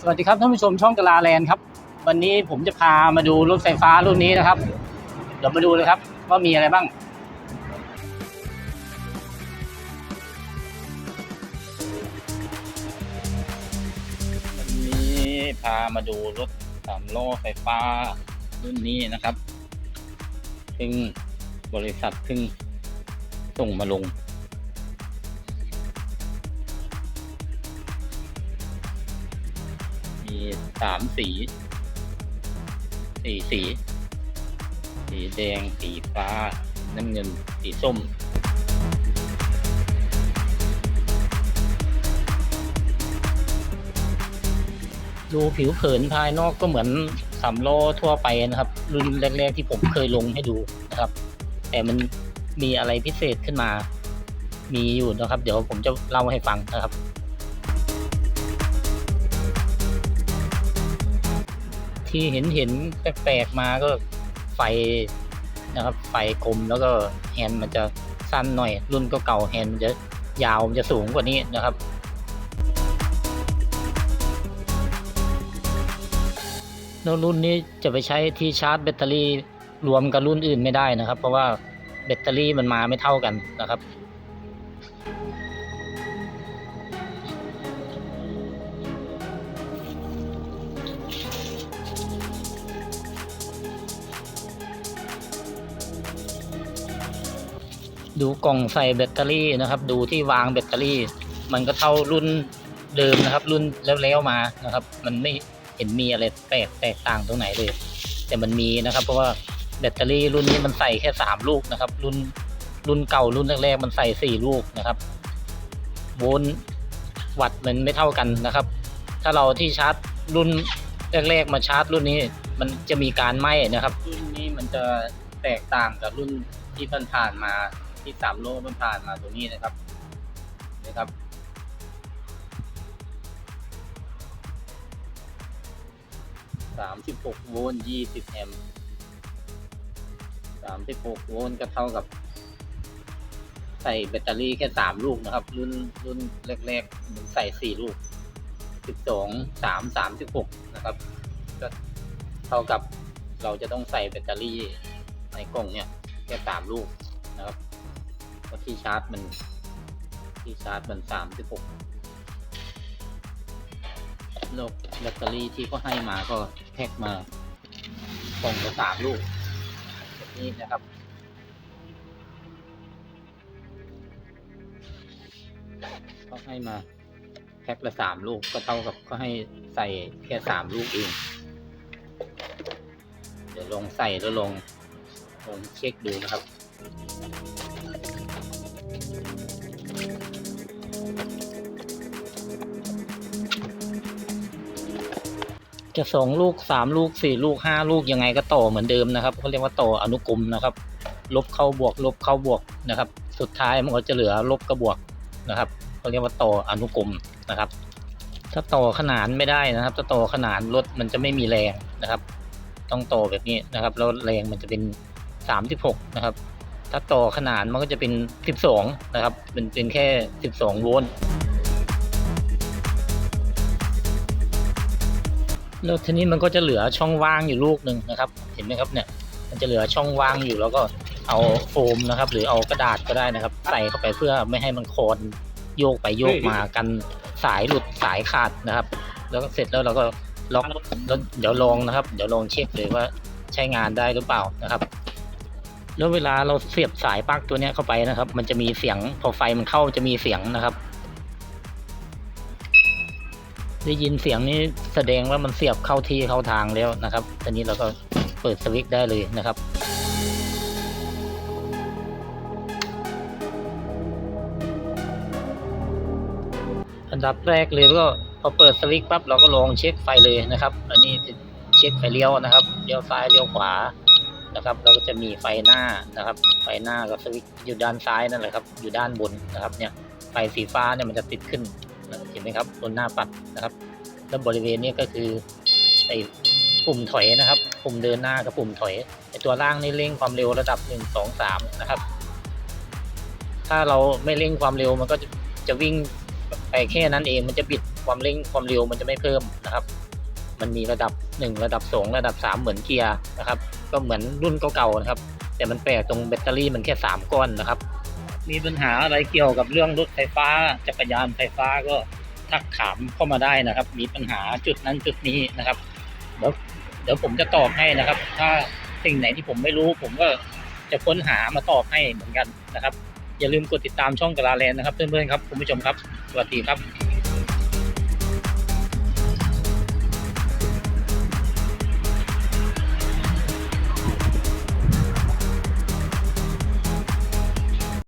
สวัสดีครับท่านผู้ชมช่องกลาแลนด์ครับ วันนี้ผมจะพามาดูรถไฟฟ้ารุ่นนี้นะครับ เดี๋ยวมาดูเลยครับ ว่ามีอะไรบ้าง วันนี้พามาดูรถสามล้อไฟฟ้ารุ่นนี้นะครับซึ่งบริษัทซึ่งส่งมาลง สามสี สี่สี สีแดง สีฟ้า น้ำเงิน สีส้ม ดูผิวเผินภายนอกก็เหมือนสามล้อทั่วไปนะครับ รุ่นแรก ๆ ที่ผมเคยลงให้ดูนะครับ แต่มันมีอะไรพิเศษขึ้นมา มีอยู่นะครับ เดี๋ยวผมจะเล่าให้ฟังนะครับ ที่เห็นเห็นแปลกๆมาก็ไฟนะครับ ไฟกลมแล้วก็แฮนด์มันจะสั้นหน่อย รุ่นก็เก่าแฮนด์มันจะยาวมันจะสูงกว่านี้นะครับแล้วรุ่นนี้จะไปใช้ที่ชาร์จแบตเตอรี่รวมกับรุ่นอื่นไม่ได้นะครับ เพราะว่าแบตเตอรี่มันมาไม่เท่ากันนะครับ ดูกล่องใส่แบตเตอรี่นะครับ ดูที่วางแบตเตอรี่ มันก็เท่ารุ่นเดิมนะครับ รุ่นแล้วๆมานะครับ มันไม่เห็นมีอะไรแปลกแตกต่างตรงไหนเลย แต่มันมีนะครับ เพราะว่าแบตเตอรี่รุ่นนี้มันใส่แค่สามลูกนะครับ รุ่นรุ่นเก่ารุ่นแรกๆมันใส่สี่ลูกนะครับโวลต์วัตต์มันไม่เท่ากันนะครับ ถ้าเราที่ชาร์จรุ่นแรกๆมาชาร์จรุ่นนี้ มันจะมีการไหม้นะครับ รุ่นนี้มันจะแตกต่างกับรุ่นที่ผ่านๆมา ที่สามโลมันผ่านมาตัวนี้นะครับนะครับ สามสิบหกโวลต์ยี่สิบแอมป์สามสิบหกโวลต์ก็เท่ากับ ใส่แบตเตอรี่แค่สามลูกนะครับ รุ่นรุ่นแรกๆมันใส่สี่ลูกสิบสองสามสามสิบหกนะครับ ก็เท่ากับเราจะต้องใส่แบตเตอรี่ในกล่องเนี่ยแค่สามลูกนะครับ ที่ชาร์จมันที่ชาร์จมันสามสิบหกโลกแบตเตอรี่ที่เขาให้มาก็แพ็กมากล่งละสามลูกแบบนี้นะครับเขาให้มาแพ็คละสามลูกก็เท่ากับเขาให้ใส่แค่สามลูกเอง เดี๋ยวลองใส่แล้วลองลองเช็คดูนะครับ จะสองลูกสามลูกสี่ลูกห้าลูกยังไงก็ต่อเหมือนเดิมนะครับเขาเรียกว่าต่ออนุกรมนะครับ ลบเข้าบวก ลบเข้าบวกนะครับ สุดท้ายมันก็จะเหลือลบกับบวกนะครับเขาเรียกว่าต่ออนุกรมนะครับ ถ้าต่อขนานไม่ได้นะครับ ถ้าต่อขนานรถมันจะไม่มีแรงนะครับ ต้องต่อแบบนี้นะครับ แล้วแรงมันจะเป็นสามสิบหกนะครับ ถ้าต่อขนานมันก็จะเป็นสิบสองนะครับ เป็นเป็นแค่สิบสองโวลต์แล้วทีนี้มันก็จะเหลือช่องว่างอยู่ลูกหนึ่งนะครับ เห็นไหมครับเนี่ย มันจะเหลือช่องว่างอยู่แล้วก็เอาโฟมนะครับ หรือเอากระดาษก็ได้นะครับ ใส่เข้าไปเพื่อไม่ให้มันโคนโยกไปโยกมากันสายหลุดสายขาดนะครับ แล้วก็เสร็จแล้วเราก็ล็อกแล้วเดี๋ยวลองนะครับ เดี๋ยวลองเช็คเลยว่าใช้งานได้หรือเปล่านะครับ แล้วเวลาเราเสียบสายปลั๊กตัวนี้เข้าไปนะครับ มันจะมีเสียงพอไฟมันเข้าจะมีเสียงนะครับ ได้ยินเสียงนี้แสดงว่ามันเสียบเข้าที่เข้าทางแล้วนะครับตอนนี้เราก็เปิดสวิตช์ได้เลยนะครับอันดับแรกเลยก็พอเปิดสวิตช์ปั๊บเราก็ลองเช็คไฟเลยนะครับ อันนี้เช็คไฟเลี้ยวนะครับเลี้ยวซ้ายเลี้ยวขวา นะครับเราก็จะมีไฟหน้านะครับ ไฟหน้ากับสวิตช์อยู่ด้านซ้ายนั่นแหละครับ อยู่ด้านบนนะครับเนี่ยไฟสีฟ้าเนี่ยมันจะติดขึ้นเห็นไหมครับบนหน้าปัดนะครับ แล้วบริเวณนี้ก็คือไอปุ่มถอยนะครับ ปุ่มเดินหน้ากับปุ่มถอยไอตัวล่างนี่เร่งความเร็วระดับหนึ่งสองสามนะครับ ถ้าเราไม่เร่งความเร็วมันก็จะจะวิ่งไปแค่นั้นเองมันจะบิดความเร่งความเร็วมันจะไม่เพิ่มนะครับ มันมีระดับหนึ่งระดับสองระดับสามเหมือนเกียร์นะครับ ก็เหมือนรุ่นเก่าๆนะครับ แต่มันแปลกตรงแบตเตอรี่มันแค่สามก้อนนะครับ มีปัญหาอะไรเกี่ยวกับเรื่องรถไฟฟ้า จักรยานไฟฟ้าก็ทักถามเข้ามาได้นะครับ มีปัญหาจุดนั้นจุดนี้นะครับ เดี๋ยวเดี๋ยวผมจะตอบให้นะครับ ถ้าสิ่งไหนที่ผมไม่รู้ ผมก็จะค้นหามาตอบให้เหมือนกันนะครับ อย่าลืมกดติดตามช่องกะลาแลนด์นะครับเพื่อนๆครับคุณผู้ชมครับสวัสดีครับ